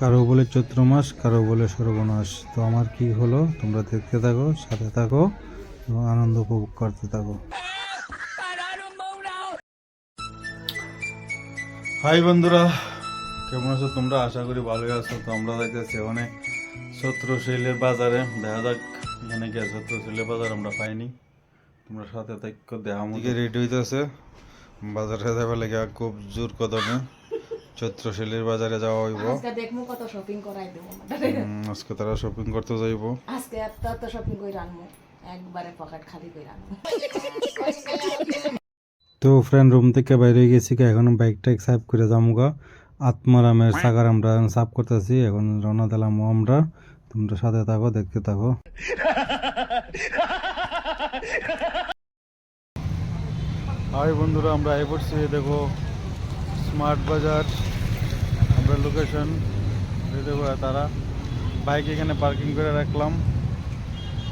কারও বলে চৈত্র মাস, কারও বলে সর্বনাশ। তো আমার কি হলো? তোমরা দেখতে থাকো, সাথে থাকো, এবং আনন্দ উপভোগ করতে থাকো। হাই বন্ধুরা, কেমন আছো তোমরা? আশা করি ভালোই আছো। তো আমরা দেখতেছি অনেক শত্রুশীলের বাজারে। দেখা যাক, এখানে গিয়ে শত্রুশীলের বাজার আমরা পাইনি। তোমরা সাথে থাকো, দেখা দিকে রেডি হইতেছে। বাজারে যাবার লেগে খুব জোর কদমে। চৈত্রশীলের বাজারে যাওয়া হইব। আজকে দেখব কত শপিং করাই দেবো উম, আজকে তারা শপিং করতে যাইব। আজকে এত এত শপিং করে আনব একবারে পকেট খালি আনব তো ফ্রেন্ড রুম থেকে বাইরে গেছি কি এখন বাইকটা সাফ করে যাব গা। আত্মারামের সাগার আমরা সাফ করতেছি এখন রওনা দিলাম আমরা। তোমরা সাথে থাকো দেখতে থাকো। হাই বন্ধুরা আমরা আই পড়ছি দেখো। স্মার্ট বাজার, আমরা লোকেশন দেখো তারা। বাইক এখানে পার্কিং করে রাখলাম।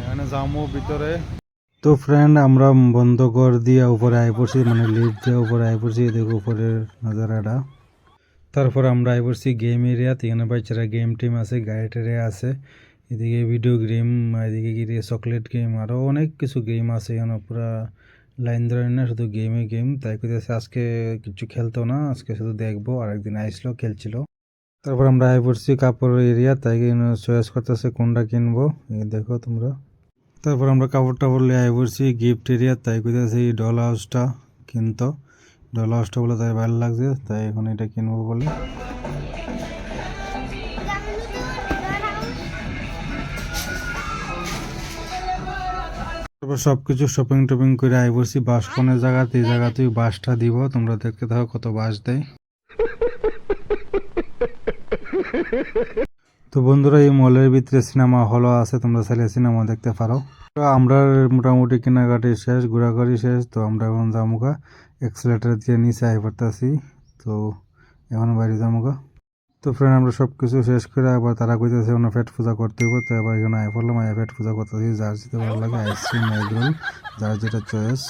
এখানে যাব ভিতরে। তো ফ্রেন্ড আমরা বন্ধ কর দিয়ে উপরে আই পড়ছি মানে লিফট দিয়ে উপরে আই পড়ছি দেখো উপরের নজারাটা। তারপর আমরা আই পড়ছি গেম এরিয়া এখানে বাচ্চারা গেম টিম আছে গাড়ি টাড়ি আছে। এদিকে ভিডিও গেম এদিকে গিয়ে চকলেট গেম আরও অনেক কিছু গেম আছে, এখানে পুরা লাইন ধরে না, শুধু গেমে গেম তাই কইতেছে আজকে কিছু খেলতো না, আজকে শুধু দেখব আর একদিন আইসলো, খেলছিল। তারপর আমরা আই পড়ছি কাপড় এরিয়া তাই চয়েস করতেছে কোনটা কিনবো দেখো তোমরা। তারপর আমরা কাপড় টাপড় লিয়ে আই পড়ছি গিফট এরিয়া তাই কইতেছে এই ডল হাউসটা কিনতো। ডল হাউসটা বলে তাই ভালো লাগছে, তাই এখন এটা কিনবো বলে। তারপর সব কিছু শপিং টপিং করে আই পড়ছি বাস কোনের জায়গাতে, এই জায়গাতেই বাসটা দিব, তোমরা দেখতে থাকো কত বাস দেয়। তো বন্ধুরা, এই মলের ভিতরে সিনেমা হলও আছে, তোমরা চাইলে সিনেমা দেখতে পারো। আমরা মোটামুটি কেনাকাটি শেষ, ঘোরাঘুরি শেষ, তো আমরা এখন জামুকা এক্সেলেটার দিয়ে নিচে আই পড়তেছি, তো এখন বাইরে জামুকা তো ফ্রেন্ড আমরা সব কিছু শেষ করে আবার তারা কইতেছে ওনা পেট পূজা করতে হবে তো এবার এখানে আই পড়লাম আই পেট পূজা করতেছি, যার যেতে ভালো লাগে, আইসক্রিম এগ যার যেটা চয়েস